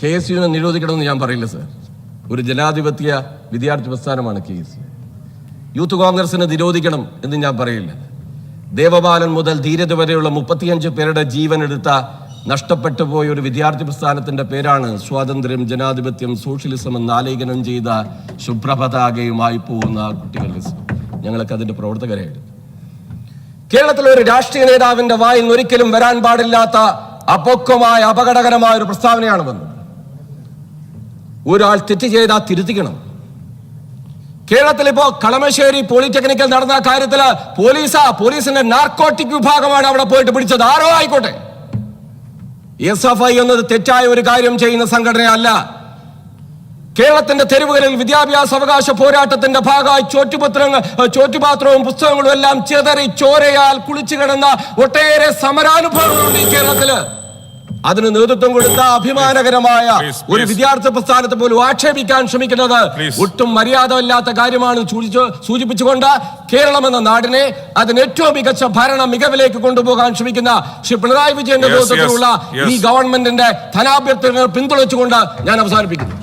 K S യുവിനെ നിരോധിക്കണമെന്ന് ഞാൻ പറയില്ല സർ. ഒരു ജനാധിപത്യ വിദ്യാർത്ഥി പ്രസ്ഥാനമാണ് കെ എസ് യു. യൂത്ത് കോൺഗ്രസിനെ നിരോധിക്കണം എന്ന് ഞാൻ പറയില്ല. ദേവപാലൻ മുതൽ ധീരത വരെയുള്ള മുപ്പത്തിയഞ്ച് പേരുടെ ജീവൻ എടുത്ത നഷ്ടപ്പെട്ടു പോയ ഒരു വിദ്യാർത്ഥി പ്രസ്ഥാനത്തിന്റെ പേരാണ് സ്വാതന്ത്ര്യം ജനാധിപത്യം സോഷ്യലിസം എന്ന് ആലേഖനം ചെയ്ത ശുഭ്രപതാകയുമായി പോകുന്ന കുട്ടികളുടെ ഞങ്ങൾക്ക് അതിന്റെ പ്രവർത്തകരായിരുന്നു കേരളത്തിലെ ഒരു രാഷ്ട്രീയ നേതാവിന്റെ വായിൽ ഒരിക്കലും വരാൻ പാടില്ലാത്ത അപക്വമായ അപകടകരമായ ഒരു പ്രസ്താവനയാണ് വന്നത്. ഒരാൾ തെറ്റ് ചെയ്താൽ തിരുത്തിക്കണം. കേരളത്തിൽ ഇപ്പോ കളമശ്ശേരി പോളിടെക്നിക്കൽ നടന്ന കാര്യത്തിൽ പോലീസാ പോലീസിന്റെ നാർക്കോട്ടിക് വിഭാഗമാണ് അവിടെ പോയിട്ട് പിടിച്ചത്. ആരോ ആയിക്കോട്ടെ. എസ് എഫ് ഐ എന്നത് തെറ്റായ ഒരു കാര്യം ചെയ്യുന്ന സംഘടനയല്ല. കേരളത്തിന്റെ തെരുവുകളിൽ വിദ്യാഭ്യാസ അവകാശ പോരാട്ടത്തിന്റെ ഭാഗമായി ചോറ്റുപത്രങ്ങൾ ചോറ്റുപാത്രവും പുസ്തകങ്ങളും എല്ലാം ചെതറി ചോരയാൽ കുളിച്ചു കിടന്ന ഒട്ടേറെ സമരാനുഭവങ്ങളുണ്ട് ഈ കേരളത്തിൽ. അതിന് നേതൃത്വം കൊടുത്ത അഭിമാനകരമായ ഒരു. വിദ്യാർത്ഥി പ്രസ്ഥാനത്തെ പോലും ആക്ഷേപിക്കാൻ ശ്രമിക്കുന്നത്. ഒട്ടും മര്യാദമല്ലാത്ത കാര്യമാണ് സൂചിപ്പിച്ചുകൊണ്ട് കേരളം എന്ന നാടിനെ അതിന് ഏറ്റവും മികച്ച ഭരണ മികവിലേക്ക് കൊണ്ടുപോകാൻ ശ്രമിക്കുന്ന ശ്രീ പിണറായി വിജയന്റെ നേതൃത്വത്തിലുള്ള. ഈ ഗവൺമെന്റിന്റെ ധനാഭ്യർത്ഥനകൾ പിന്തുണച്ചുകൊണ്ട് ഞാൻ അവസാനിപ്പിക്കുന്നു